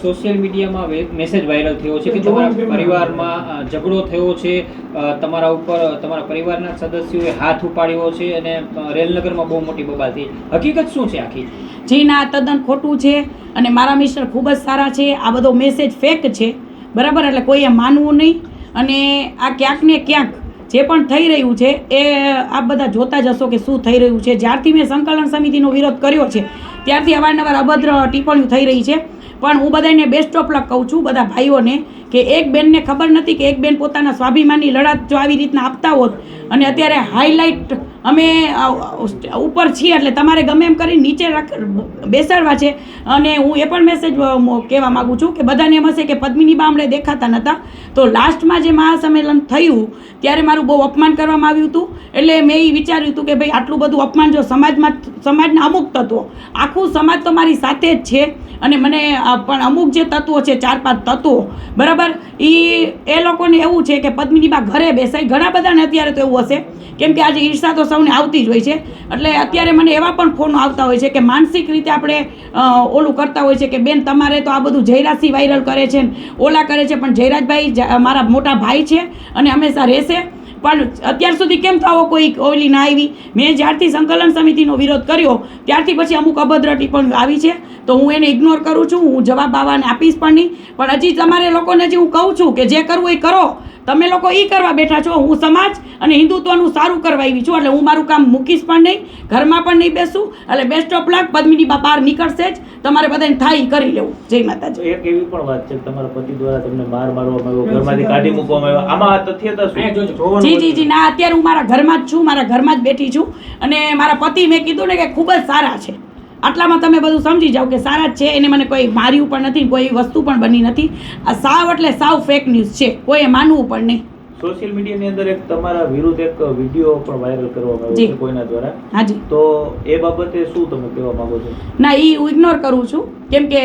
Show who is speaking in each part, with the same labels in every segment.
Speaker 1: Social મીડિયામાં message viral થયો છે કે તમારા પરિવારમાં ઝઘડો થયો છે તમારા ઉપર તમારા પરિવારના સદસ્યોએ હાથ ઉપાડ્યો છે અને રેલનગરમાં બહુ મોટી બબાલ થઈ. હકીકત શું છે આખી?
Speaker 2: જી ના તદ્દન ખોટું છે અને મારા મિસ્ટર ખૂબ જ સારા છે આ બધો મેસેજ ફેક છે બરાબર? એટલે કોઈએ માનવું નહીં. અને આ ક્યાંક ને ક્યાંક જે પણ થઈ રહ્યું છે એ આપ બધા જોતા જ હશો કે શું થઈ રહ્યું છે. જ્યારથી મેં સંકલન સમિતિનો વિરોધ કર્યો છે ત્યારથી અવારનવાર અભદ્ર ટિપ્પણીઓ થઈ રહી છે. પણ હું બધાને બેસ્ટ ઓફ લક કહું છું બધા ભાઈઓને. કે એક બેનને ખબર નથી કે એક બેન પોતાના સ્વાભિમાનની લડત જો આવી રીતના આપતા હોત અને અત્યારે હાઇલાઇટ અમે ઉપર છીએ એટલે તમારે ગમે એમ કરી નીચે બેસાડવા છે. અને હું એ પણ મેસેજ કહેવા માગું છું કે બધાને એમ હશે કે પદ્મિની બામડે દેખાતા નહોતા તો લાસ્ટમાં જે મહાસંમેલન થયું, ત્યારે મારું બહુ અપમાન કરવામાં આવ્યું હતું. એટલે મેં એ વિચાર્યું હતું કે ભાઈ આટલું બધું અપમાન જો સમાજમાં, સમાજના અમુક તત્વો, આખું સમાજ તો મારી સાથે જ છે. અને મને પણ અમુક જે તત્વો છે, ચાર પાંચ તત્વો, બરાબર એ એ લોકોને એવું છે કે પદ્મિનીબા ઘરે બેસાય. ઘણા બધાને અત્યારે તો એવું હશે. કેમ કે આજે ઈર્ષા તો સૌને આવતી જ હોય છે. એટલે અત્યારે મને એવા પણ ફોનો આવતા હોય છે કે માનસિક રીતે આપણે ઓલું કરતા હોય છે કે બેન તમારે તો આ બધું જયરાજસિંહ વાયરલ કરે છે ઓલા કરે છે, પણ જયરાજભાઈ મારા મોટા ભાઈ છે અને હંમેશા રહેશે. પણ અત્યાર સુધી કેમ થાવો કોઈ ઓલી ના આવી? મેં જ્યારથી સંકલન સમિતિનો વિરોધ કર્યો, ત્યારથી પછી અમુક અભદ્ર પણ આવી છે. તો હું એને ઇગ્નોર કરું છું, હું જવાબ આવવાને આપીશ પણ નહીં. પણ હજી તમારે લોકોને જે હું કહું છું કે જે કરવું એ કરો. તમે લોકો એ કરવા બેઠા છો હું સમાજ અને હિન્દુત્વનું સારું કરવા આવી છું એટલે હું મારું કામ મૂકીશ પણ નહીં ઘરમાં પણ નહીં બેસું એટલે બેસ્ટ ઓફ લક પદ્મિની બા બહાર નીકળશે જ તમારે બધાને થાય કરી લેવું. જય માતાજી.
Speaker 3: એક એવી પણ વાત છે તમારા પતિ દ્વારા તમને બહાર મારવામાં આવ્યો ઘરમાંથી કાઢી મૂકવામાં આવ્યો આમાં તથ્યતા શું?
Speaker 2: જી જી જી ના અત્યારે હું મારા ઘરમાં જ છું મારા ઘરમાં જ બેઠી છું અને મારા પતિ મેં કીધું ને કે ખૂબ જ સારા છે. આટલામાં તમે બધું સમજી જાઓ કે સારા જ છે, એને મને કોઈ માર્યું પણ નથી, કોઈ વસ્તુ પણ બની નથી. આ સાવ એટલે સાવ ફેક ન્યૂઝ છે, કોઈએ માનવું પણ નહીં.
Speaker 3: સોશિયલ મીડિયાની અંદર એક તમારા વિરુદ્ધ એક વીડિયો પણ વાયરલ કરવામાં આવ્યો છે કોઈના દ્વારા.
Speaker 2: હાજી
Speaker 3: તો એ બાબતે શું તમે કહેવા માંગો છો?
Speaker 2: ના એ હું ઇગ્નોર કરું છું. કેમ કે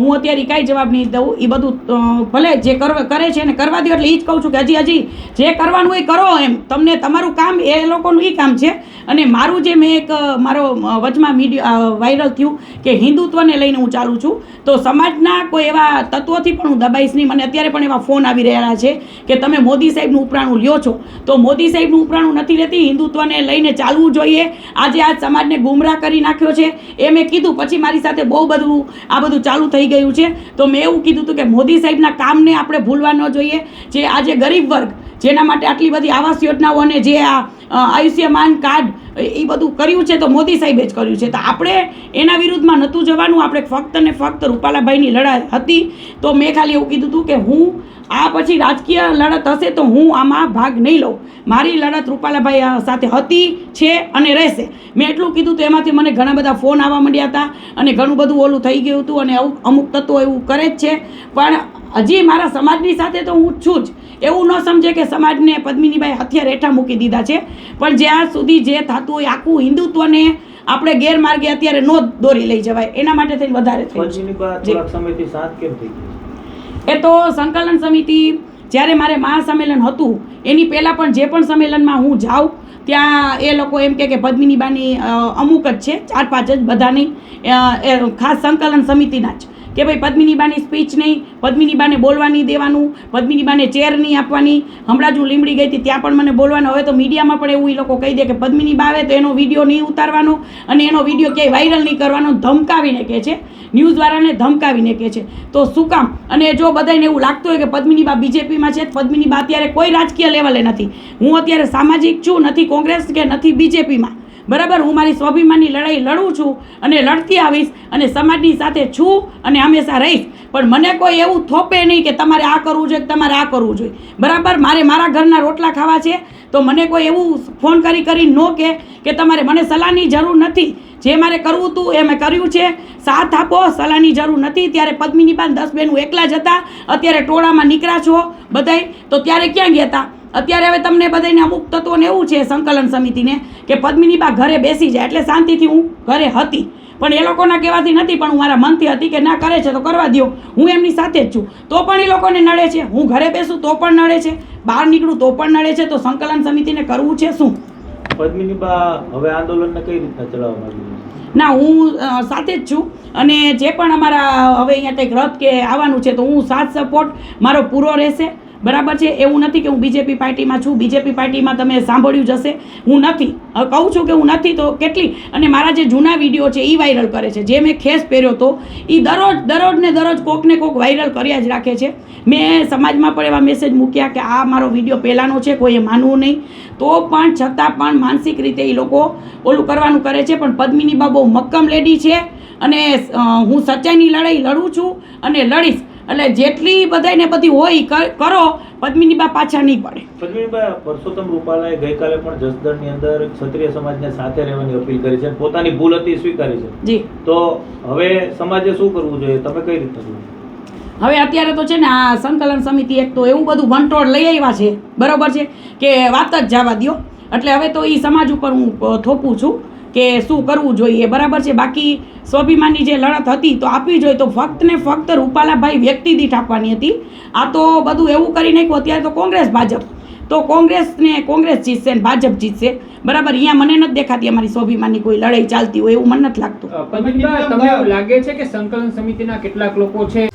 Speaker 2: હું અત્યારે કાંઈ જવાબ નહીં દઉં. એ બધું ભલે જે કર કરે છે ને કરવા દો એટલે એ જ કહું છું કે હજી હજી જે કરવાનું એ કરો એમ. તમને તમારું કામ એ લોકોનું એ કામ છે. અને મારું જે મેં એક મારો વચમાં મીડિયા વાયરલ થયું કે હિન્દુત્વને લઈને હું ચાલું છું. તો સમાજના કોઈ એવા તત્વોથી પણ હું દબાઈશ નહીં. મને અત્યારે પણ એવા ફોન આવી રહ્યા છે કે તમે મોદી સાહેબનું ઉપરાણું લ્યો છો. તો મોદી સાહેબનું ઉપરાણું નથી લેતી, હિન્દુત્વને લઈને ચાલવું જોઈએ. આજે આ સમાજને ગુમરાહ કરી નાખ્યો છે. એ મેં કીધું, પછી મારી સાથે બહુ બધું, આ બધું ચાલુ થઈ ગયું છે. તો મેં એવું કીધું હતું કે મોદી સાહેબના કામને આપણે ભૂલવા ન જોઈએ. જે આજે ગરીબ વર્ગ, જેના માટે આટલી બધી આવાસ યોજનાઓ અને જે આ આયુષ્યમાન કાર્ડ એ બધું કર્યું છે તો મોદી સાહેબે જ કર્યું છે. તો આપણે એના વિરુદ્ધમાં નહોતું જવાનું, આપણે ફક્ત ને ફક્ત રૂપાલાભાઈની લડાઈ હતી. તો મેં ખાલી એવું કીધું હતું કે હું, આ પછી રાજકીય લડત હશે તો હું આમાં ભાગ નહીં લઉં. મારી લડત રૂપાલાભાઈ સાથે હતી, છે અને રહેશે. મેં એટલું કીધું તો એમાંથી મને ઘણા બધા ફોન આવવા માંડ્યા હતા અને ઘણું બધું ઓલું થઈ ગયું હતું અને અમુક અમુક તત્વો એવું કરે જ છે. પણ હજી મારા સમાજની સાથે તો હું છું જ. એવું ન સમજે કે સમાજને પદ્મિનીબાઈ હથિયાર હેઠા મૂકી દીધા છે. પણ જ્યાં સુધી જે થતું હોય આખું હિન્દુત્વને આપણે ગેરમાર્ગે અત્યારે નો દોરી લઈ જવાય. એના માટે થઈને વધારે
Speaker 3: થઈ
Speaker 2: એ તો સંકલન સમિતિ જ્યારે મારે મહાસંમેલન હતું એની પહેલાં પણ જે પણ સંમેલનમાં હું જાઉં ત્યાં એ લોકો એમ કે પદ્મિની બાની અમુક જ છે ચાર પાંચ જ બધા નહીં ખાસ સંકલન સમિતિના જ. કે ભાઈ પદ્મિનીબાની સ્પીચ નહીં, પદ્મિનીબાને બોલવા નહીં દેવાનું, પદ્મિનીબાને ચેર નહીં આપવાની. હમણાં જ હું લીમડી ગઈ હતી, ત્યાં પણ મને બોલવાનું. હવે તો મીડિયામાં પણ એવું એ લોકો કહી દે કે પદ્મિનીબા આવે તો એનો વીડિયો નહીં ઉતારવાનો અને એનો વીડિયો ક્યાંય વાયરલ નહીં કરવાનો, ધમકાવીને કહે છે. ન્યૂઝવાળાને ધમકાવીને કહે છે. તો શું કામ? અને જો બધાને એવું લાગતું હોય કે પદ્મિનીબા બીજેપીમાં છે, પદ્મિનીબા અત્યારે કોઈ રાજકીય લેવલે નથી. હું અત્યારે સામાજિક છું, નથી કોંગ્રેસ કે નથી બીજેપીમાં. બરાબર? હું મારી સ્વાભિમાનની લડાઈ લડું છું અને લડતી આવીશ અને સમાજની સાથે છું અને હંમેશા રહીશ. પણ મને કોઈ એવું થોપે નહીં કે તમારે આ કરવું જોઈએ તમારે આ કરવું જોઈએ. બરાબર? મારે મારા ઘરના રોટલા ખાવા છે, તો મને કોઈ એવું ફોન કરી કરી ન કે કે તમારે મને સલાહની જરૂર નથી. જે મારે કરવું હતું એ મેં કર્યું છે. સાથ આપો, સલાહની જરૂર નથી. ત્યારે પદ્મિની પાન દસ બહેનું એકલા જ હતા. અત્યારે ટોળામાં નીકળ્યા છો બધાય. તો ત્યારે ક્યાં ગયા હતા અત્યારે હવે તમને બધાને અમુક તત્વોને એવું છે સંકલન સમિતિને કે પદ્મિની બા ઘરે બેસી જાય એટલે શાંતિથી હું ઘરે હતી. પણ એ લોકોના કહેવાથી નથી પણ હું મારા મનથી હતી કે ના કરે છે તો કરવા દો હું એમની સાથે જ છું. તો પણ એ લોકોને નડે છે. હું ઘરે બેસું તો પણ નડે છે. બહાર નીકળું તો પણ નડે છે. તો સંકલન સમિતિને કરવું છે શું?
Speaker 3: પદ્મિની બા હવે આંદોલનને કઈ રીતના ચલાવવા
Speaker 2: ના હું સાથે જ છું. અને જે પણ અમારા હવે અહીંયા કંઈક રથ કે આવવાનું છે તો હું સાથ સપોર્ટ મારો પૂરો રહેશે. બરાબર છે? એવું નથી કે હું બીજેપી પાર્ટીમાં છું. બીજેપી પાર્ટીમાં તમે સાંભળ્યું જ હશે. હું નથી. કહું છું કે હું નથી તો કેટલી? અને મારા જે જૂના વીડિયો છે એ વાયરલ કરે છે. જે મેં ખેસ પહેર્યો હતો એ દરરોજ દરરોજ ને દરરોજ કોકને કોક વાયરલ કર્યા જ રાખે છે. મેં સમાજમાં પણ એવા મેસેજ મૂક્યા કે આ મારો વીડિયો પહેલાંનો છે, કોઈએ માનવું નહીં. તો પણ છતાં પણ માનસિક રીતે એ લોકો ઓલું કરવાનું કરે છે. પણ પદ્મિની બા બહુ મક્કમ લેડી છે. અને હું સચ્ચાઈની લડાઈ લડું છું અને લડીશ. એટલે જેટલી બધાને બધી હોય કરો પદ્મિનીબા પાછા નહીં પડે.
Speaker 3: પદ્મિનીબા પરસોત્તમ રૂપાલાએ ગઈકાલે પણ જસદણની અંદર ક્ષત્રિય સમાજને સાથે રહેવાની અપીલ કરી છે પોતાની ભૂલ હતી સ્વીકારી છે.
Speaker 2: જી.
Speaker 3: તો હવે સમાજે શું કરવું જોઈએ? તમે કઈ રીતે?
Speaker 2: હવે અત્યારે તો છે ને આ સંકલન સમિતિ એક તો એવું બધું વંટોળ લઈ આવ્યા છે. બરોબર છે? કે વાત જ જવા દ્યો. એટલે હવે તો એ સમાજ ઉપર હું થોપું છું કે શું કરવું જોઈએ. બરાબર છે? બાકી સ્વાભિમાનની જે લડત હતી તો આપવી જોઈએ. તો ફક્ત ને ફક્ત રૂપાલાભાઈ વ્યક્તિ દીઠ આપવાની હતી. આ તો બધું એવું કરી નાખ્યું. અત્યારે તો કોંગ્રેસ ભાજપ. તો કોંગ્રેસ ને કોંગ્રેસ જીતશે ને ભાજપ જીતશે. બરાબર? અહીંયા મને નથી દેખાતી અમારી સ્વાભિમાનની કોઈ લડાઈ ચાલતી હોય એવું મને નથી લાગતું.
Speaker 1: લાગે છે કે સંકલન સમિતિના કેટલાક લોકો છે?